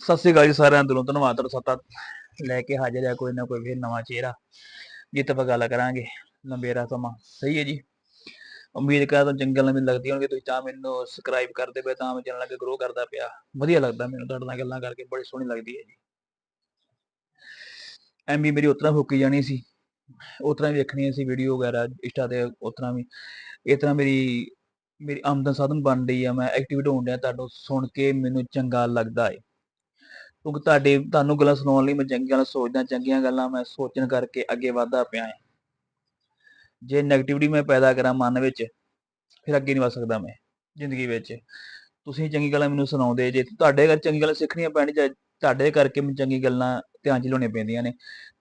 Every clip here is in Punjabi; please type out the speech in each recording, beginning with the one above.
ਸਤਿ ਸ੍ਰੀ ਅਕਾਲ ਜੀ ਸਾਰਿਆਂ ਨੂੰ ਦਿਲੋਂ ਧੰਨਵਾਦ, ਤੁਹਾਡਾ ਸਤਾ ਲੈ ਕੇ ਹਾਜ਼ਰ ਹੈ ਕੋਈ ਨਾ ਕੋਈ ਫਿਰ ਨਵਾਂ ਚਿਹਰਾ। ਜਿੱਤ ਆਪਾਂ ਗੱਲ ਕਰਾਂਗੇ, ਲੰਬੇਰਾ ਸਮਾਂ, ਸਹੀ ਹੈ ਜੀ। ਉਮੀਦ ਕਰਦਾ ਤੁਹਾਨੂੰ ਚੰਗੀ ਗੱਲ ਲੱਗਦੀ ਹੋਣਗੇ ਤੁਸੀਂ ਤਾਂ ਮੈਨੂੰ ਸਬਸਕ੍ਰਾਈਬ ਕਰਦੇ ਪਏ, ਤਾਂ ਮੈਂ ਚੈਨਲ ਅੱਗੇ ਗਰੋ ਕਰਦਾ ਪਿਆ। ਵਧੀਆ ਲੱਗਦਾ ਮੈਨੂੰ ਤੁਹਾਡੇ ਨਾਲ ਗੱਲਾਂ ਕਰਕੇ, ਬੜੀ ਸੋਹਣੀ ਲੱਗਦੀ ਹੈ ਜੀ। ਐਮਬੀ ਮੇਰੀ ਉਤਰਾ ਫੁੱਕੀ ਜਾਣੀ ਸੀ, ਉਤਰਾ ਵੇਖਣੀ ਸੀ ਵੀਡੀਓ ਵਗੈਰਾ, ਇੰਸਟਾ ਤੇ ਉਤਰਾ ਵੀ। ਇਸ ਤਰ੍ਹਾਂ ਮੇਰੀ ਮੇਰੀ ਆਮਦਨ ਸਾਧਨ ਬਣ ਰਹੀ ਆ, ਮੈਂ ਐਕਟਿਵ ਹੋਣ ਡਿਆ ਤੁਹਾਨੂੰ ਸੁਣ ਕੇ ਮੈਨੂੰ ਚੰਗਾ ਲੱਗਦਾ ਹੈ ਕਿਉਂਕਿ ਤੁਹਾਡੇ, ਤੁਹਾਨੂੰ ਗੱਲਾਂ ਸੁਣਾਉਣ ਲਈ ਮੈਂ ਚੰਗੀਆਂ ਗੱਲਾਂ ਸੋਚਦਾ, ਚੰਗੀਆਂ ਗੱਲਾਂ ਮੈਂ ਸੋਚਣ ਕਰਕੇ ਅੱਗੇ ਵਧਦਾ ਪਿਆ ਹਾਂ। ਜੇ 네ਗੇਟਿਵਿਟੀ ਮੈਂ ਪੈਦਾ ਕਰਾਂ ਮਨ ਵਿੱਚ, ਫਿਰ ਅੱਗੇ ਨਹੀਂ ਵਧ ਸਕਦਾ ਮੈਂ ਜ਼ਿੰਦਗੀ ਵਿੱਚ। ਤੁਸੀਂ ਚੰਗੀ ਗੱਲਾਂ ਮੈਨੂੰ ਸੁਣਾਉਂਦੇ, ਜੇ ਤੁਹਾਡੇ ਘਰ ਚੰਗੀ ਗੱਲਾਂ ਸਿੱਖਣੀਆਂ ਪੈਣ ਤੁਹਾਡੇ ਕਰਕੇ ਮੈਨੂੰ ਚੰਗੀ ਗੱਲਾਂ ਧਿਆਨ ਚ ਲਿਆਉਣੀਆਂ ਪੈਂਦੀਆਂ ਨੇ,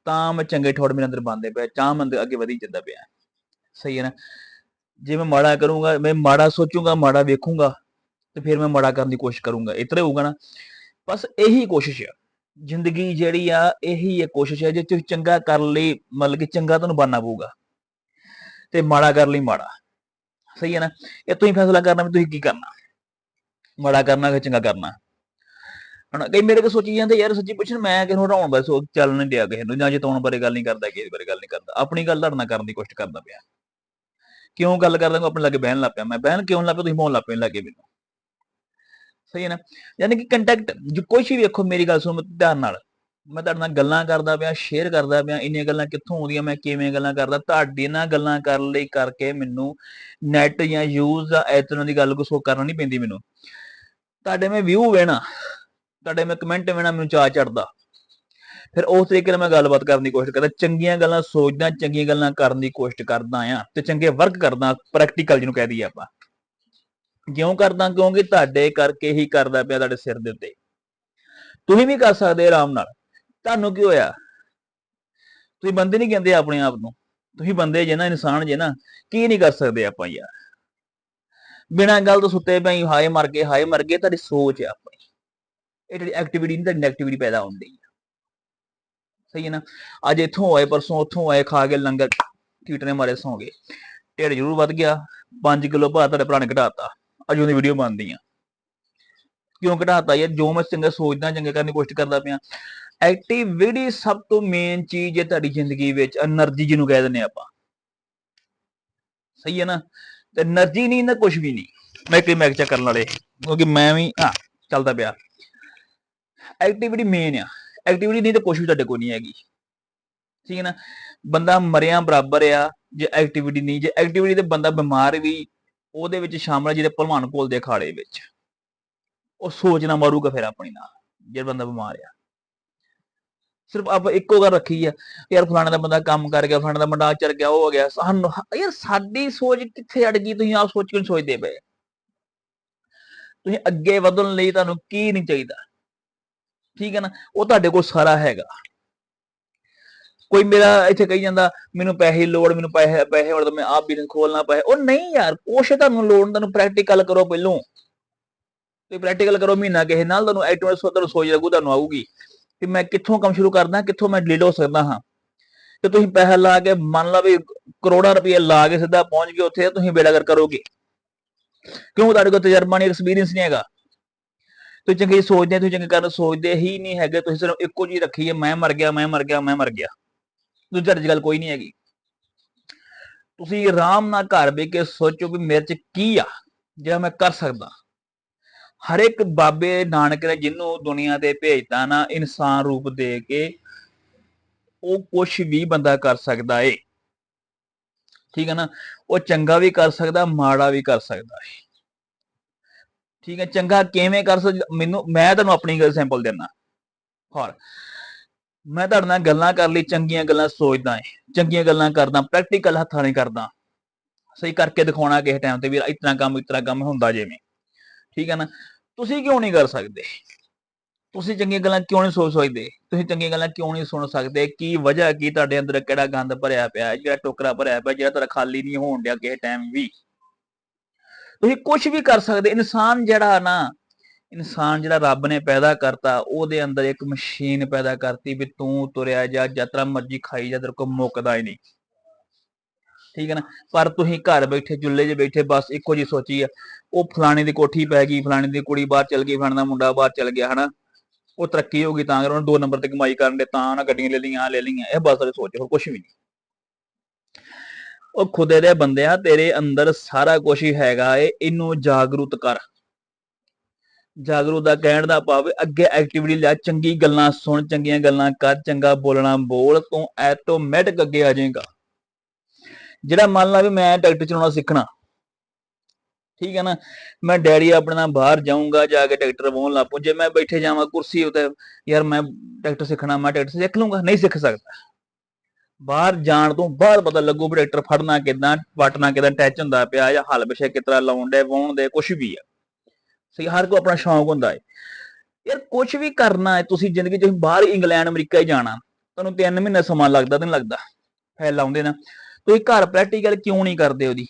ਤਾਂ ਮੈਂ ਚੰਗੇ ਠੋੜ ਮੇਰੇ ਅੰਦਰ ਬੰਦੇ ਪਿਆ ਚਾਹ ਮੈਂ ਅੰਦਰ ਅੱਗੇ ਵਧੀ ਜਾਂਦਾ ਪਿਆ। ਸਹੀ ਹੈ ਨਾ? ਜੇ ਮੈਂ ਮਾੜਾ ਕਰੂੰਗਾ, ਮੈਂ ਮਾੜਾ ਸੋਚੂੰਗਾ, ਮਾੜਾ ਵੇਖੂੰਗਾ, ਤੇ ਫਿਰ ਮੈਂ ਮਾੜਾ ਕਰਨ ਦੀ ਕੋਸ਼ਿਸ਼ ਕਰੂੰਗਾ। ਇਤਰੇ ਹੋਊਗਾ ਨਾ ਬਸ ਇਹੀ ਕੋਸ਼ਿਸ਼ ਆ। ਜ਼ਿੰਦਗੀ ਜਿਹੜੀ ਆ, ਇਹੀ ਹੈ ਕੋਸ਼ਿਸ਼ ਹੈ ਜੇ ਤੁਸੀਂ ਚੰਗਾ ਕਰ ਲਈ, ਮਤਲਬ ਕਿ ਚੰਗਾ ਤੁਹਾਨੂੰ ਬਣਨਾ ਪਊਗਾ। ਤੇ ਮਾੜਾ ਕਰ ਲਈ, ਮਾੜਾ। ਸਹੀ ਹੈ ਨਾ? ਇਹ ਤੁਸੀਂ ਫੈਸਲਾ ਕਰਨਾ ਵੀ ਤੁਸੀਂ ਕੀ ਕਰਨਾ? ਮਾੜਾ ਕਰਨਾ ਕਿ ਚੰਗਾ ਕਰਨਾ? ਹੁਣ ਕਈ ਮੇਰੇ ਕੋ ਸੋਚੀ ਜਾਂਦੇ, ਯਾਰ ਸੱਚੀ ਪੁੱਛਣ, ਮੈਂ ਕਿਹਨੂੰ ਹਟਾਉਣ ਬਸ ਉਹ ਚੱਲ ਨਹੀਂ ਡਿਆ ਕਿਸੇ ਨੂੰ, ਜਾਂ ਜਿਤਾਉਣ ਬਾਰੇ ਗੱਲ ਨਹੀਂ ਕਰਦਾ, ਕਿਸੇ ਬਾਰੇ ਗੱਲ ਨਹੀਂ ਕਰਦਾ। ਆਪਣੀ ਗੱਲ ਤੁਹਾਡੇ ਕਰਨ ਦੀ ਕੋਸ਼ਿਸ਼ ਕਰਦਾ ਪਿਆ। ਕਿਉਂ ਗੱਲ ਕਰਦਾ? ਮੈਂ ਆਪਣੇ ਲਾਗੇ ਬਹਿਣ ਲੱਗ ਪਿਆ। ਮੈਂ ਬਹਿਣ ਕਿਉਂ ਲੱਗ ਪਿਆ? ਤੁਸੀਂ ਮੋਹਨ ਲੱਗ ਪਏ ਲੱਗੇ ਮੈਨੂੰ। ਸਹੀ ਹੈ ਨਾ? ਯਾਨੀ ਕਿ ਕੰਟੈਕਟ ਜੋ ਕੁਛ ਵੀ ਵੇਖੋ, ਮੇਰੀ ਗੱਲ ਸੁਣੋ, ਧਿਆਨ ਨਾਲ। ਮੈਂ ਤੁਹਾਡੇ ਨਾਲ ਗੱਲਾਂ ਕਰਦਾ ਪਿਆ ਸ਼ੇਅਰ ਕਰਦਾ ਪਿਆ, ਇੰਨੀਆਂ ਗੱਲਾਂ ਕਿੱਥੋਂ ਆਉਂਦੀਆਂ, ਮੈਂ ਕਿਵੇਂ ਗੱਲਾਂ ਕਰਦਾ, ਤੁਹਾਡੇ ਨਾਲ ਗੱਲਾਂ ਕਰਨ ਲਈ ਕਰਕੇ ਮੈਨੂੰ ਨੈਟ ਜਾਂ ਯੂਜ਼ ਜਾਂ ਇਸ ਤਰ੍ਹਾਂ ਦੀ ਗੱਲ ਕੁਛ ਕਰਨਾ ਨਹੀਂ ਪੈਂਦੀ ਮੈਨੂੰ। ਤੁਹਾਡੇ ਮੈਂ ਵਿਊ ਵੇਣਾ ਤੁਹਾਡੇ ਮੈਂ ਕਮੈਂਟ ਵੇਣਾ ਮੈਨੂੰ ਚਾਹ ਚੜਦਾ ਫਿਰ ਉਸ ਤਰੀਕੇ ਨਾਲ ਮੈਂ ਗੱਲਬਾਤ ਕਰਨ ਦੀ ਕੋਸ਼ਿਸ਼ ਕਰਦਾ, ਚੰਗੀਆਂ ਗੱਲਾਂ ਸੋਚਦਾ, ਚੰਗੀਆਂ ਗੱਲਾਂ ਕਰਨ ਦੀ ਕੋਸ਼ਿਸ਼ ਕਰਦਾ ਆ ਤੇ ਚੰਗੇ ਵਰਕ ਕਰਦਾ ਪ੍ਰੈਕਟੀਕਲ ਜਿਹਨੂੰ ਕਹਿ ਦਈਏ ਆਪਾਂ। ਕਿਉਂ ਕਰਦਾ ਕਿਉਂਕਿ ਤੁਹਾਡੇ ਕਰਕੇ ਹੀ ਕਰਦਾ ਪਿਆ ਤੁਹਾਡੇ ਸਿਰ ਦੇ ਉੱਤੇ। ਤੁਸੀਂ ਵੀ ਕਰ ਸਕਦੇ ਆਰਾਮ ਨਾਲ। ਤੁਹਾਨੂੰ ਕੀ ਹੋਇਆ? ਤੁਸੀਂ ਬੰਦੇ ਨਹੀਂ ਕਹਿੰਦੇ ਆਪਣੇ ਆਪ ਨੂੰ। ਤੁਸੀਂ ਬੰਦੇ ਜੇ ਨਾ, ਇਨਸਾਨ ਜੇ ਨਾ, ਕੀ ਨਹੀਂ ਕਰ ਸਕਦੇ ਆਪਾਂ ਯਾਰ। ਬਿਨਾਂ ਗੱਲ ਤੋਂ ਸੁੱਤੇ ਪਈ ਹਾਏ ਮਰ ਗਏ, ਹਾਏ ਮਰ ਗਏ, ਤੁਹਾਡੀ ਸੋਚ ਹੈ ਆਪਣੀ। ਇਹ ਜਿਹੜੀ ਐਕਟੀਵਿਟੀ ਨਹੀਂ, ਤੁਹਾਡੀ ਨੈਗੇਟਿਵਿਟੀ ਪੈਦਾ ਹੁੰਦੀ ਹੈ ਸਹੀ ਹੈ ਨਾ? ਅੱਜ ਇੱਥੋਂ ਆਏ, ਪਰਸੋਂ ਉੱਥੋਂ ਆਏ, ਖਾ ਕੇ ਲੰਗਰ, ਕੀਟਨੇ ਮਾਰੇ, ਸੌਂ ਗਏ। ਢਿੱਡ ਜ਼ਰੂਰ ਵੱਧ ਗਿਆ। 5 ਕਿਲੋ ਭਾਰ ਤੁਹਾਡੇ ਭਰਾ ਨੇ ਘਟਾਤਾ। ਅਜੂ ਵੀਡੀਓ ਬਣਦੀ ਆ। ਕਿਉਂ ਘਟਾਤਾ ਯਾਰ? ਜੋ ਮੈਂ ਚੰਗਾ ਸੋਚਦਾ, ਚੰਗਾ ਕਰਨ ਦੀ ਕੋਸ਼ਿਸ਼ ਕਰਦਾ ਪਿਆ। ਐਕਟੀਵਿਟੀ ਸਭ ਤੋਂ ਮੇਨ ਚੀਜ਼ ਹੈ ਤੁਹਾਡੀ ਜ਼ਿੰਦਗੀ ਵਿੱਚ એનર્ਜੀ ਜਿਹਨੂੰ ਕਹਿ ਦਿੰਦੇ ਆਪਾਂ। ਸਹੀ ਹੈ ਨਾ? ਤੇ એનર્ਜੀ ਨਹੀਂ ਨਾ ਕੁਝ ਵੀ ਨਹੀਂ। ਮੈਂ ਕਿ ਮੈਂ ਚੈੱਕ ਕਰਨ ਵਾਲੇ, ਕਿਉਂਕਿ ਮੈਂ ਵੀ, ਹਾਂ, ਚੱਲਦਾ ਪਿਆ। ਐਕਟੀਵਿਟੀ ਮੇਨ ਆ। ਐਕਟੀਵਿਟੀ ਨਹੀਂ ਤਾਂ ਕੁਝ ਵੀ ਤੁਹਾਡੇ ਕੋਲ ਨਹੀਂ ਹੈਗੀ। ਠੀਕ ਹੈ ਨਾ? ਬੰਦਾ ਮਰਿਆ ਬਰਾਬਰ ਆ, ਜੇ ਐਕਟੀਵਿਟੀ ਨਹੀਂ, ਜੇ ਐਕਟੀਵਿਟੀ ਤੇ ਬੰਦਾ ਬਿਮਾਰ ਵੀ ਉਹਦੇ ਵਿੱਚ ਸ਼ਾਮਲ ਹੈ ਜਿਹਦੇ ਭਲਵਾਨ ਘੋਲਦੇ ਅਖਾੜੇ ਵਿੱਚ। ਉਹ ਸੋਚਣਾ ਮਾਰੂਗਾ ਫਿਰ ਆਪਣੀ ਨਾਲ ਜੇ ਬੰਦਾ ਬਿਮਾਰ ਆ। ਸਿਰਫ ਆਪਾਂ ਇੱਕੋ ਗੱਲ ਰੱਖੀ ਆ ਯਾਰ ਫਲਾਣੇ ਦਾ ਬੰਦਾ ਕੰਮ ਕਰ ਗਿਆ, ਫਲਾਣੇ ਦਾ ਬੰਦਾ ਚੜ ਗਿਆ, ਉਹ ਹੋ ਗਿਆ। ਸਾਨੂੰ ਯਾਰ ਸਾਡੀ ਸੋਚ ਕਿੱਥੇ ਅੜ ਗਈ? ਤੁਸੀਂ ਆਪ ਸੋਚ ਕੇ ਨੀ ਸੋਚਦੇ ਪਏ? ਤੁਸੀਂ ਅੱਗੇ ਵਧਣ ਲਈ ਤੁਹਾਨੂੰ ਕੀ ਨਹੀਂ ਚਾਹੀਦਾ? ਠੀਕ ਹੈ ਨਾ? ਉਹ ਤੁਹਾਡੇ ਕੋਲ ਸਾਰਾ ਹੈਗਾ। ਕੋਈ ਮੇਰਾ ਇੱਥੇ ਕਹੀ ਜਾਂਦਾ, ਮੈਨੂੰ ਪੈਸੇ ਲੋੜ, ਮੈਨੂੰ ਪੈਸੇ ਪੈਸੇ ਹੋਣ ਤਾਂ ਮੈਂ ਆਪ ਬਿਜ਼ਨਸ ਖੋਲਣਾ ਪਏ ਉਹ ਨਹੀਂ ਯਾਰ, ਕੁਛ ਤੁਹਾਨੂੰ ਲੋੜ ਤੁਹਾਨੂੰ ਪ੍ਰੈਕਟੀਕਲ ਕਰੋ ਪਹਿਲੋਂ। ਤੇ ਪ੍ਰੈਕਟੀਕਲ ਕਰੋ ਮਹੀਨਾ ਕਿਸੇ ਨਾਲ, ਤੁਹਾਨੂੰ ਐਟੋਮੈਟਿਕ ਤੁਹਾਨੂੰ ਸੋਚ ਲੱਗੂ, ਤੁਹਾਨੂੰ ਆਊਗੀ ਕਿ ਮੈਂ ਕਿੱਥੋਂ ਕੰਮ ਸ਼ੁਰੂ ਕਰਦਾ, ਕਿੱਥੋਂ ਮੈਂ ਲੀਡ ਹੋ ਸਕਦਾ ਹਾਂ। ਤੇ ਤੁਸੀਂ ਪੈਸਾ ਲਾ ਕੇ, ਮੰਨ ਲਾ ਵੀ ਕਰੋੜਾਂ ਰੁਪਏ ਲਾ ਕੇ ਸਿੱਧਾ ਪਹੁੰਚ ਗਏ ਉੱਥੇ, ਤੁਸੀਂ ਬੇੜਾਗਰ ਕਰੋਗੇ। ਕਿਉਂ? ਤੁਹਾਡੇ ਕੋਲ ਤਜਰਬਾ ਨਹੀਂ ਐਕਸਪੀਰੀਅੰਸ ਨਹੀਂ ਹੈਗਾ। ਤੁਸੀਂ ਚੰਗੀ ਸੋਚਦੇ, ਤੁਸੀਂ ਚੰਗੇ ਕਰਨ ਸੋਚਦੇ ਹੀ ਨਹੀਂ ਹੈਗੇ, ਤੁਸੀਂ ਸਿਰਫ ਇੱਕੋ ਚੀਜ਼ ਰੱਖੀ ਹੈ, ਮੈਂ ਮਰ ਗਿਆ, ਮੈਂ ਮਰ ਗਿਆ, ਮੈਂ ਮਰ ਗਿਆ। ਦੂਜੀ ਤੁਹਾਡੀ ਗੱਲ ਕੋਈ ਨਹੀਂ ਹੈਗੀ। ਤੁਸੀਂ ਆਰਾਮ ਨਾਲ ਘਰ ਬੈ ਕੇ ਸੋਚੋ ਵੀ ਮੇਰੇ ਚ ਕੀ ਆ, ਜਿਹੜਾ ਮੈਂ ਕਰ ਸਕਦਾ। ਹਰ ਇੱਕ ਬਾਬੇ ਨਾਨਕ ਨੇ ਜਿਹਨੂੰ ਦੁਨੀਆ ਤੇ ਭੇਜਤਾ ਨਾ, ਇਨਸਾਨ ਰੂਪ ਦੇ ਕੇ ਉਹ ਕੁਝ ਵੀ ਬੰਦਾ ਕਰ ਸਕਦਾ ਏ। ਠੀਕ ਹੈ ਨਾ? ਉਹ ਚੰਗਾ ਵੀ ਕਰ ਸਕਦਾ, ਮਾੜਾ ਵੀ ਕਰ ਸਕਦਾ ਏ। ਠੀਕ ਹੈ ਚੰਗਾ ਕਿਵੇਂ ਕਰ ਸਕਦਾ? ਮੈਨੂੰ, ਮੈਂ ਤੁਹਾਨੂੰ ਆਪਣੀ ਗੱਲ ਸੈਂਪਲ ਦਿੰਦਾ। ਹੋਰ। ਮੈਂ ਤੁਹਾਡੇ ਨਾਲ ਗੱਲਾਂ ਕਰ ਲਈ ਚੰਗੀਆਂ ਗੱਲਾਂ ਸੋਚਦਾ ਏ ਚੰਗੀਆਂ ਗੱਲਾਂ ਕਰਦਾ ਪ੍ਰੈਕਟੀਕਲ ਹੱਥਾਂ ਨਾਲ ਕਰਦਾ। ਸਹੀ ਕਰਕੇ ਦਿਖਾਉਣਾ ਕਿਸੇ ਟਾਈਮ ਤੇ ਵੀ ਇਤਨਾ ਕੰਮ ਇਤਨਾ ਕੰਮ ਹੁੰਦਾ ਜਿਵੇਂ। ਠੀਕ ਹੈ ਨਾ? ਤੁਸੀਂ ਕਿਉਂ ਨਹੀਂ ਕਰ ਸਕਦੇ? ਤੁਸੀਂ ਚੰਗੀਆਂ ਗੱਲਾਂ ਕਿਉਂ ਨਹੀਂ ਸੋਚ ਸਕਦੇ? ਤੁਸੀਂ ਚੰਗੀਆਂ ਗੱਲਾਂ ਕਿਉਂ ਨਹੀਂ ਸੁਣ ਸਕਦੇ? ਕੀ ਵਜ੍ਹਾ ਕੀ ਤੁਹਾਡੇ ਅੰਦਰ ਕਿਹੜਾ ਗੰਦ ਭਰਿਆ ਪਿਆ ਹੈ, ਜਿਹੜਾ ਟੋਕਰਾ ਭਰਿਆ ਪਿਆ ਜਿਹੜਾ ਤੁਹਾਡਾ ਖਾਲੀ ਨਹੀਂ ਹੋਣ ਡਿਆ ਕਿਸੇ ਟਾਈਮ ਵੀ? ਤੁਸੀਂ ਕੁਝ ਵੀ ਕਰ ਸਕਦੇ ਇਨਸਾਨ ਜਿਹੜਾ ਨਾ ਇਨਸਾਨ ਜਿਹੜਾ ਰੱਬ ਨੇ ਪੈਦਾ ਕਰਤਾ, ਉਹਦੇ ਅੰਦਰ ਇੱਕ ਮਸ਼ੀਨ ਪੈਦਾ ਕਰਤੀ ਵੀ ਤੂੰ ਤੁਰਿਆ ਜਾ ਜਤਰਾ ਮਰਜ਼ੀ ਖਾਈ ਜਾ, ਤੇਰੇ ਕੋਲ ਮੁੱਕਦਾ ਹੀ ਨਹੀਂ। ਠੀਕ ਹੈ ਨਾ? ਪਰ ਤੁਸੀਂ ਘਰ ਬੈਠੇ ਜੁੱਲੇ 'ਚ ਬੈਠੇ, ਬਸ ਇੱਕੋ ਜੀ ਸੋਚੀ ਆ, ਉਹ ਫਲਾਣੇ ਦੀ ਕੋਠੀ ਪੈ ਗਈ, ਫਲਾਣੇ ਦੀ ਕੁੜੀ ਬਾਹਰ ਚਲ ਗਈ, ਫਲਾਣੇ ਦਾ ਮੁੰਡਾ ਬਾਹਰ ਚਲ ਗਿਆ, ਹਨਾ? ਉਹ ਤਰੱਕੀ ਹੋ ਗਈ ਤਾਂ ਕਰ ਉਹਨਾਂ ਦੋ ਨੰਬਰ ਤੇ ਕਮਾਈ ਕਰਨ ਦੇ, ਤਾਂ ਉਹਨਾਂ ਗੱਡੀਆਂ ਲੈ ਲਈਆਂ, ਆਹ ਲੈ ਲਈਆਂ, ਇਹ ਬਸ ਉਹਦੀ ਸੋਚ ਹੋਰ ਕੁਝ ਵੀ ਨਹੀਂ। ਉਹ ਖੁਦੇ ਦੇ ਬੰਦਿਆ ਤੇਰੇ ਅੰਦਰ ਸਾਰਾ ਕੁਝ ਹੀ ਹੈਗਾ ਏ, ਇਹਨੂੰ ਜਾਗਰੂਕ ਕਰ। ਜਾਗਰੂਕ ਦਾ ਕਹਿਣ ਦਾ ਭਾਵ, ਅੱਗੇ ਐਕਟੀਵਿਟੀ ਲੈ ਚੰਗੀ ਗੱਲਾਂ ਸੁਣ, ਚੰਗੀਆਂ ਗੱਲਾਂ ਕਰ, ਚੰਗਾ ਬੋਲਣਾ ਬੋਲ, ਤੂੰ ਐਟੋਮੈਟਿਕ ਅੱਗੇ ਆ ਜਾਏਗਾ। ਜਿਹੜਾ ਮੰਨ ਲਾ ਵੀ ਮੈਂ ਟਰੈਕਟਰ ਚਲਾਉਣਾ ਸਿੱਖਣਾ, ਠੀਕ ਹੈ ਨਾ, ਮੈਂ ਡੈਡੀ ਆਪਣੇ ਨਾਲ ਬਾਹਰ ਜਾਊਂਗਾ, ਜਾ ਕੇ ਟਰੈਕਟਰ ਵਾਹਣ ਲੱਪੂ ਜੇ ਮੈਂ ਬੈਠੇ ਜਾਵਾਂ ਕੁਰਸੀ ਉਤੇ, ਯਾਰ ਮੈਂ ਟਰੈਕਟਰ ਸਿੱਖਣਾ, ਮੈਂ ਟਰੈਕਟਰ ਸਿੱਖ ਲੂੰਗਾ ਨਹੀਂ ਸਿੱਖ ਸਕਦਾ। ਬਾਹਰ ਜਾਣ ਤੋਂ ਬਾਅਦ ਪਤਾ ਲੱਗੂ ਵੀ ਟਰੈਕਟਰ ਫੜਨਾ ਕਿਦਾਂ, ਵਟਣਾ ਕਿਦਾਂ ਟੈਚ ਹੁੰਦਾ ਪਿਆ ਜਾਂ ਹਲ ਵਿਛੇ ਕਿਤਰਾ ਲਾਉਣ ਦੇ ਵਾਉਣ ਦੇ ਕੁਝ ਵੀ ਆ। ਸਹੀ, ਹਰ ਕੋ ਆਪਣਾ ਸ਼ੌਂਕ ਹੁੰਦਾ ਹੈ। ਯਾਰ ਕੁਝ ਵੀ ਕਰਨਾ ਹੈ, ਤੁਸੀਂ ਜ਼ਿੰਦਗੀ 'ਚ ਬਾਹਰ ਇੰਗਲੈਂਡ, ਅਮਰੀਕਾ ਹੀ ਜਾਣਾ। ਤੁਹਾਨੂੰ 3 ਮਹੀਨੇ ਸਮਾਂ ਲੱਗਦਾ ਤੇ ਨਹੀਂ ਲੱਗਦਾ। ਫੈਲ ਲਾਉਂਦੇ ਨਾ। ਤੁਸੀਂ ਘਰ ਪ੍ਰੈਕਟੀਕਲ ਕਿਉਂ ਨਹੀਂ ਕਰਦੇ ਉਹਦੀ?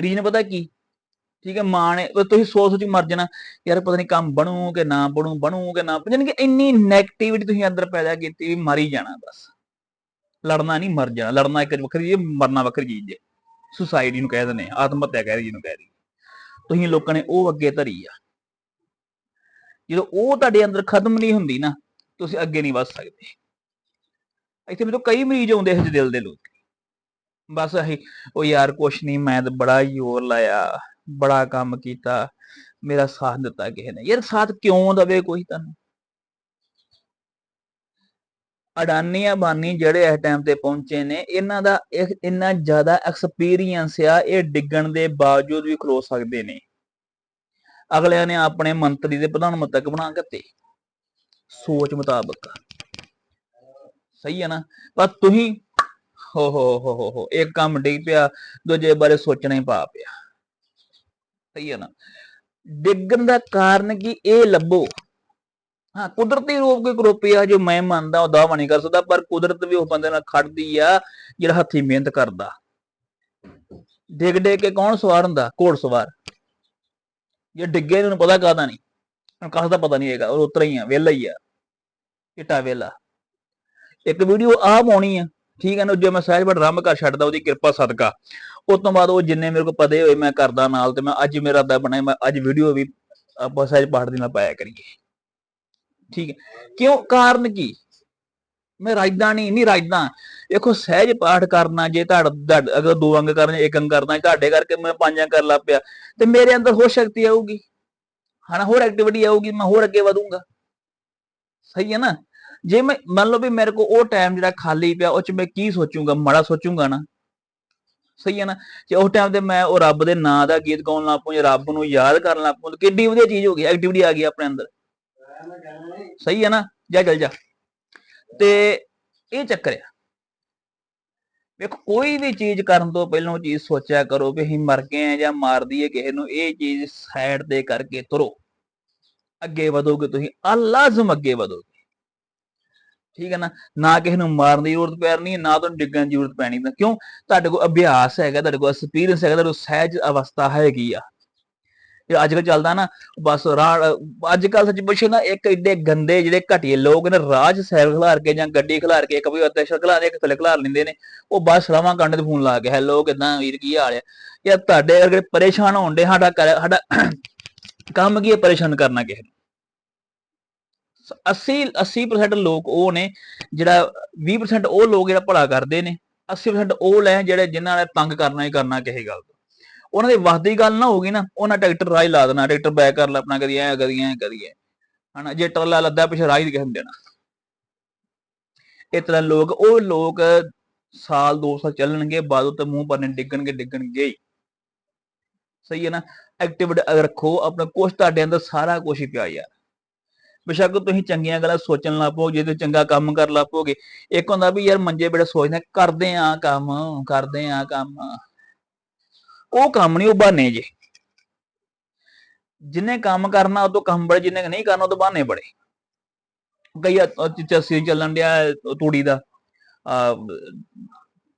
ਰੀਜ਼ਨ ਪਤਾ ਕੀ? ਠੀਕ ਹੈ, ਮਾਂ ਨੇ ਤੁਸੀਂ ਸੋਚ ਸੋਚ ਮਰ ਜਾਣਾ, ਯਾਰ ਪਤਾ ਨਹੀਂ ਕੰਮ ਬਣੂ ਕਿ ਨਾ ਬਣੂ ਬਣੂ ਕਿ ਨਾ ਯਾਨੀ ਕਿ ਇੰਨੀ 네ਗੇਟਿਵਿਟੀ ਤੁਸੀਂ ਅੰਦਰ ਪੈਦਾ ਕੀਤੀ ਵੀ ਮਰ ਹੀ ਜਾਣਾ, ਬਸ। ਲੜਨਾ ਨਹੀਂ, ਮਰ ਜਾਣਾ। ਲੜਨਾ ਇੱਕ ਵੱਖਰੀ ਚੀਜ਼ ਮਰਨਾ ਵੱਖਰੀ ਚੀਜ਼ ਹੈ। ਸੁਸਾਇਟੀ ਨੂੰ ਕਹਿ ਦਿੰਦੇ ਆਤਮ ਹੱਤਿਆ ਕਹਿ ਰਹੀ ਜਿਹਨੂੰ ਕਹਿ ਰਹੀ ਤੁਸੀਂ ਲੋਕਾਂ ਨੇ ਉਹ ਅੱਗੇ ਧਰੀ ਆ। ਜਦੋਂ ਉਹ ਤੁਹਾਡੇ ਅੰਦਰ ਖਤਮ ਨਹੀਂ ਹੁੰਦੀ ਨਾ, ਤੁਸੀਂ ਅੱਗੇ ਨਹੀਂ ਵੱਧ ਸਕਦੇ। ਇੱਥੇ ਮੇਰੇ ਤੋਂ ਕਈ ਮਰੀਜ਼ ਆਉਂਦੇ ਇਸ ਦਿਲ ਦੇ ਲੋਕ। ਬਸ ਆਹੀ ਉਹ ਯਾਰ ਕੁਛ ਨਹੀਂ, ਮੈਂ ਤਾਂ ਬੜਾ ਜ਼ੋਰ ਲਾਇਆ, ਬੜਾ ਕੰਮ ਕੀਤਾ, ਮੇਰਾ ਸਾਥ ਦਿੱਤਾ ਕਿਸੇ ਨੇ। ਯਾਰ ਸਾਥ ਕਿਉਂ ਦਵੇ ਕੋਈ ਤੁਹਾਨੂੰ? ਅਡਾਨੀ ਅਬਾਨੀ ਜਿਹੜੇ ਇਸ ਟਾਈਮ ਤੇ ਪਹੁੰਚੇ ਨੇ, ਇਹਨਾਂ ਦਾ ਇਹ- ਇੰਨਾ ਜ਼ਿਆਦਾ ਐਕਸਪੀਰੀਅੰਸ ਆ, ਇਹ ਡਿੱਗਣ ਦੇ ਬਾਵਜੂਦ ਵੀ ਖਲੋ ਸਕਦੇ ਨੇ। ਅਗਲਿਆਂ ਨੇ ਆਪਣੇ ਮੰਤਰੀ ਦੇ ਪ੍ਰਧਾਨ ਮੰਤਰੀ ਬਣਾ ਦਿੱਤੇ। ਸੋਚ ਮੁਤਾਬਕ। ਸਹੀ ਹੈ ਨਾ? ਪਰ ਤੁਸੀਂ, ਹੋ ਹੋ ਹੋ ਹੋ ਹੋ, ਇੱਕ ਕੰਮ ਡਿੱਗ ਪਿਆ, ਦੂਜੇ ਬਾਰੇ ਸੋਚਣਾ ਹੀ ਪਾ ਪਿਆ ਸਹੀ ਹੈ ਨਾ? ਡਿੱਗਣ ਦਾ ਕਾਰਨ ਕੀ? ਇਹ ਲੱਭੋ। ਹਾਂ, ਕੁਦਰਤੀ ਰੂਪ ਕੋਈ ਕਰੋਪੀ ਆ, ਜੋ ਮੈਂ ਮੰਨਦਾ, ਉਹ ਦਾਵਾ ਨਹੀਂ ਕਰ ਸਕਦਾ, ਪਰ ਕੁਦਰਤ ਵੀ ਉਹ ਬੰਦੇ ਨਾਲ ਖੜਦੀ ਆ, ਜਿਹੜਾ ਹੱਥੀ ਮਿਹਨਤ ਕਰਦਾ। ਡਿੱਗ ਡਿੱਗ ਕੇ ਕੌਣ ਸਵਾਰ ਹੁੰਦਾ? ਘੋੜ ਸਵਾਰ। ਜੇ ਡਿੱਗੇ ਨੂੰ ਪਤਾ ਕਾਹਦਾ ਨਹੀਂ। ਉਹਨੂੰ ਕਾਹਦਾ ਦਾ ਪਤਾ ਨਹੀਂ ਹੈਗਾ, ਉਹ ਉਤਰ ਹੀ ਆ, ਵਿਹਲਾ ਹੀ ਆ। ਇਟਾ ਵਿਹਲਾ। ਇੱਕ ਵੀਡੀਓ ਆ ਪਾਉਣੀ ਆ, ਠੀਕ ਹੈ ਨਾ, ਜੇ ਮੈਂ ਸਹਿਜ ਬੜ ਰੰਮ ਕਰ ਛੱਡਦਾ, ਉਹਦੀ ਕਿਰਪਾ, ਸਦਕਾ। ਉਸ ਤੋਂ ਬਾਅਦ ਉਹ ਜਿੰਨੇ ਮੇਰੇ ਕੋਲ ਪਤੇ ਹੋਏ, ਮੈਂ ਕਰਦਾ ਨਾਲ, ਤੇ ਮੈਂ ਅੱਜ ਮੇਰਾ ਦਾ ਬਣਾਇਆ ਮੈਂ ਅੱਜ ਵੀਡੀਓ ਵੀ ਆਪਾਂ ਸਹਿਜ ਪਾਠ ਦੇ ਨਾਲ ਪਾਇਆ ਕਰੀਏ। ਠੀਕ ਹੈ। ਕਿਉਂ? ਕਾਰਨ ਕੀ? ਮੈਂ ਰਾਜਦਾ ਨਹੀਂ ਨਹੀਂ ਰਾਜਦਾ ਦੇਖੋ, ਸਹਿਜ ਪਾਠ ਕਰਨਾ, ਜੇ ਤੁਹਾਡਾ ਅਗਰ ਦੋ ਅੰਗ ਕਰਨੇ, ਇੱਕ ਅੰਗ ਕਰਨਾ ਤੁਹਾਡੇ ਕਰਕੇ ਮੈਂ ਪੰਜ ਅੰਗ ਕਰ ਲੱਗ ਪਿਆ, ਤੇ ਮੇਰੇ ਅੰਦਰ ਹੋਰ ਸ਼ਕਤੀ ਆਊਗੀ। ਹਨਾ, ਹੋਰ ਐਕਟੀਵਿਟੀ ਆਊਗੀ, ਮੈਂ ਹੋਰ ਅੱਗੇ ਵਧੂੰਗਾ। ਸਹੀ ਹੈ ਨਾ? ਜੇ ਮੈਂ, ਮੰਨ ਲਓ ਵੀ ਮੇਰੇ ਕੋ ਉਹ ਟਾਈਮ ਜਿਹੜਾ ਖਾਲੀ ਪਿਆ, ਉਹ ਚ ਮੈਂ ਕੀ ਸੋਚੂੰਗਾ? ਮਾੜਾ ਸੋਚੂੰਗਾ ਨਾ। ਸਹੀ ਹੈ ਨਾ? ਜੇ ਉਸ ਟਾਈਮ ਤੇ ਮੈਂ ਉਹ ਰੱਬ ਦੇ ਨਾਂ ਦਾ ਗੀਤ ਗਾਉਣ ਲੱਗ ਪਊਂ, ਜਾਂ ਰੱਬ ਨੂੰ ਯਾਦ ਕਰਨ ਲੱਗ ਪਊਂ, ਤਾਂ ਕਿੱਡੀ ਵਧੀਆ ਚੀਜ਼ ਹੋ ਗਈ ਐਕਟੀਵਿਟੀ ਆ ਗਈ ਆਪਣੇ ਅੰਦਰ। ਸਹੀ ਹੈ ਨਾ? ਜਾ ਚੱਲ ਜਾ। ਤੇ ਇਹ ਚੱਕਰ ਆ। ਵੇਖੋ, ਕੋਈ ਵੀ ਚੀਜ਼ ਕਰਨ ਤੋਂ ਪਹਿਲਾਂ ਉਹ ਚੀਜ਼ ਸੋਚਿਆ ਕਰੋ ਵੀ ਅਸੀਂ ਮਰ ਗਏ ਆ ਜਾਂ ਮਾਰ ਦਈਏ ਕਿਸੇ ਨੂੰ, ਇਹ ਚੀਜ਼ ਸਾਈਡ ਤੇ ਕਰਕੇ ਤੁਰੋ। ਅੱਗੇ ਵਧੋਗੇ ਤੁਸੀਂ, ਅਲਾਜ਼ਮ ਅੱਗੇ ਵਧੋਗੇ। ਠੀਕ ਹੈ ਨਾ? ਨਾ ਕਿਸੇ ਨੂੰ ਮਾਰਨ ਦੀ ਜ਼ਰੂਰਤ ਪੈਣੀ, ਨਾ ਤੁਹਾਨੂੰ ਡਿੱਗਣ ਦੀ ਜ਼ਰੂਰਤ ਪੈਣੀ। ਕਿਉਂ? ਤੁਹਾਡੇ ਕੋਲ ਅਭਿਆਸ ਹੈਗਾ, ਤੁਹਾਡੇ ਕੋਲ ਐਕਸਪੀਰੀਅੰਸ ਹੈਗਾ, ਤੁਹਾਡੇ ਕੋਲ ਸਹਿਜ ਅਵਸਥਾ ਹੈਗੀ ਆ। ਅੱਜ ਕੱਲ ਚੱਲਦਾ ਨਾ, ਬਸ ਰਾਹ, ਅੱਜ ਕੱਲ ਸੱਚ ਪੁੱਛੋ ਨਾ, ਇੱਕ ਇੱਡੇ ਗੰਦੇ ਜਿਹੜੇ ਘਟੀਏ ਲੋਕ ਨੇ ਰਾਜ ਸਾਈਕਲ ਖਿਲਾਰ ਕੇ ਜਾਂ ਗੱਡੀ ਖਿਲਾਰ ਕੇ ਕभी ਉੱਤੇ ਖਿਲਾਰ, ਇੱਕ ਥੱਲੇ ਖਿਲਾਰ ਲੈਂਦੇ ਨੇ, ਉਹ ਬਸ ਸਲਾਮਾਂ ਕਰਨ ਦੇ ਫੋਨ ਲਾ ਕੇ, ਹੈਲੋ, ਕਿਦਾਂ ਵੀਰ, ਕੀ ਹਾਲ ਹੈ ਯਾਰ ਤੁਹਾਡੇ ਵਰਗੇ ਪਰੇਸ਼ਾਨ ਹੋਣ ਦੇ ਸਾਡਾ ਕਰ- ਸਾਡਾ ਕੰਮ ਕੀ ਹੈ ਪਰੇਸ਼ਾਨ ਕਰਨਾ ਕਿਸੇ ਨੂੰ? 80 80% ਲੋਕ ਉਹ ਨੇ, ਜਿਹੜਾ 20% ਉਹ ਲੋਕ ਜਿਹੜਾ ਭਲਾ ਕਰਦੇ ਨੇ 80% ਉਹ ਲੈ ਜਿਹੜੇ ਜਿਨ੍ਹਾਂ ਨੇ ਤੰਗ ਕਰਨਾ ਹੀ ਕਰਨਾ ਕਿਸੇ ਗੱਲ ਉਹਨਾਂ ਦੀ ਵਸਦੀ ਗੱਲ ਨਾ ਹੋਗੀ ਨਾ, ਉਹਨਾਂ ਟਰੈਕਟਰ ਰਾਹ ਲਾ ਦੇਣਾ, ਟਰੈਕਟਰ ਬੈਕ ਕਰ ਲਾ ਆਪਣਾ, ਕਦੀ ਐ ਕਦੀ ਐ ਕਦੀ ਐ। ਹਨਾ, ਜੇ ਟਰਲਾ ਲੱਦਾ, ਪਿਛੇ ਰਾਹ ਹੀ ਕਿਸੇ ਦੇਣਾ। ਇਸ ਤਰ੍ਹਾਂ ਲੋਕ, ਉਹ ਲੋਕ ਸਾਲ, ਦੋ ਸਾਲ ਚੱਲਣਗੇ, ਬਾਅਦ ਉੱਤੇ ਮੂੰਹ ਪਰਨੇ ਡਿੱਗਣਗੇ ਡਿੱਗਣਗੇ ਹੀ। ਸਹੀ ਹੈ ਨਾ? ਐਕਟਿਵਿਟੀ ਰੱਖੋ, ਆਪਣਾ ਕੁਛ ਤੁਹਾਡੇ ਅੰਦਰ ਸਾਰਾ ਕੁਝ ਹੀ ਪਿਆ ਯਾਰ। ਬੇਸ਼ੱਕ ਤੁਸੀਂ ਚੰਗੀਆਂ ਗੱਲਾਂ ਸੋਚਣ ਲੱਗ ਪਓ, ਜੇ ਤੁਸੀਂ ਚੰਗਾ ਕੰਮ ਕਰਨ ਲੱਗ ਪਓਗੇ। ਇੱਕ ਹੁੰਦਾ ਵੀ ਯਾਰ ਮੰਜੇ ਬੜੇ ਸੋਚਦੇ ਕਰਦੇ ਆ ਕੰਮ, ਕਰਦੇ ਆ ਕੰਮ। ਉਹ ਕੰਮ ਨਹੀਂ ਉਹ ਬਹਾਨੇ ਜੇ। ਜਿੰਨੇ ਕੰਮ ਕਰਨਾ, ਉਹ ਤੋਂ ਕੰਮ ਬੜੇ, ਜਿੰਨੇ ਨਹੀਂ ਕਰਨਾ, ਉਹ ਤੋਂ ਬਹਾਨੇ ਬੜੇ। ਕਈ ਚੱਸੀ ਚੱਲਣ ਡਿਆ ਤੂੜੀ ਦਾ, ਆ,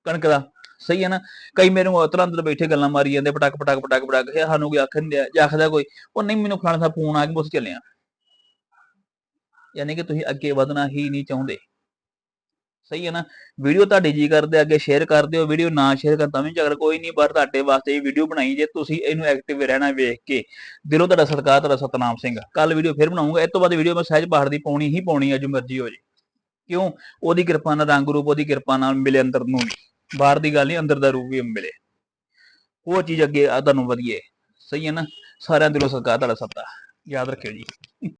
ਕਣਕ ਦਾ। ਸਹੀ ਹੈ ਨਾ? ਕਈ ਮੇਰੇ ਨੂੰ ਉਤਰਾਂ ਅੰਦਰ ਬੈਠੇ ਗੱਲਾਂ ਮਾਰੀ ਜਾਂਦੇ, ਪਟਾਕ ਪਟਾਕ ਪਟਾਕ ਪਟਾਕ। ਸਾਨੂੰ ਕੋਈ ਆਖਣ ਦਿਆ ਜਾਂ ਆਖਦਾ ਕੋਈ, ਉਹ ਨਹੀਂ, ਮੈਨੂੰ ਫਲਾਣਾ ਦਾ ਫੋਨ ਆ ਕੇ ਬਸ ਚੱਲਿਆ। ਯਾਨੀ ਕਿ ਤੁਸੀਂ ਅੱਗੇ ਵਧਣਾ ਹੀ ਨਹੀਂ ਚਾਹੁੰਦੇ। ਸਹੀ ਹੈ ਨਾ? ਵੀਡੀਓ ਤੁਹਾਡੀ ਜੀ ਕਰਦੇ, ਅੱਗੇ ਸ਼ੇਅਰ ਕਰ ਦਿਓ ਵੀਡੀਓ ਨਾ ਸ਼ੇਅਰ ਕਰ ਤਾਂ ਵੀ ਚੱਕਰ ਕੋਈ ਨਹੀਂ ਪਰ ਤੁਹਾਡੇ ਵਾਸਤੇ ਇਹ ਵੀਡੀਓ ਬਣਾਈ ਜੇ, ਤੁਸੀਂ ਇਹਨੂੰ ਐਕਟਿਵ ਰਹਿਣਾ ਵੇਖ ਕੇ। ਦਿਲੋਂ ਤੁਹਾਡਾ ਸਤਿਕਾਰ, ਤੁਹਾਡਾ ਸਤਨਾਮ ਸਿੰਘ। ਕੱਲ ਵੀਡੀਓ ਫਿਰ ਬਣਾਉਂਗਾ ਇਸ ਤੋਂ ਬਾਅਦ ਵੀਡੀਓ ਮੈਂ ਸਹਿਜ ਬਾਹਰ ਦੀ ਪਾਉਣੀ ਹੀ ਪਾਉਣੀ ਹੈ ਜੋ ਮਰਜ਼ੀ ਹੋ ਜੇ। ਕਿਉਂ? ਉਹਦੀ ਕਿਰਪਾ ਨਾਲ, ਰੰਗ ਰੂਪ ਉਹਦੀ ਕਿਰਪਾ ਨਾਲ ਮਿਲੇ ਅੰਦਰ ਨੂੰ ਵੀ ਬਾਹਰ ਦੀ ਗੱਲ ਨਹੀਂ ਅੰਦਰ ਦਾ ਰੂਪ ਵੀ ਮਿਲੇ। ਉਹ ਚੀਜ਼ ਅੱਗੇ ਆ, ਤੁਹਾਨੂੰ ਵਧੀਏ। ਸਹੀ ਹੈ ਨਾ? ਸਾਰਿਆਂ ਦਿਲੋਂ ਸਤਿਕਾਰ, ਤੁਹਾਡਾ ਸੱਤਾ। ਯਾਦ ਰੱਖਿਓ ਜੀ।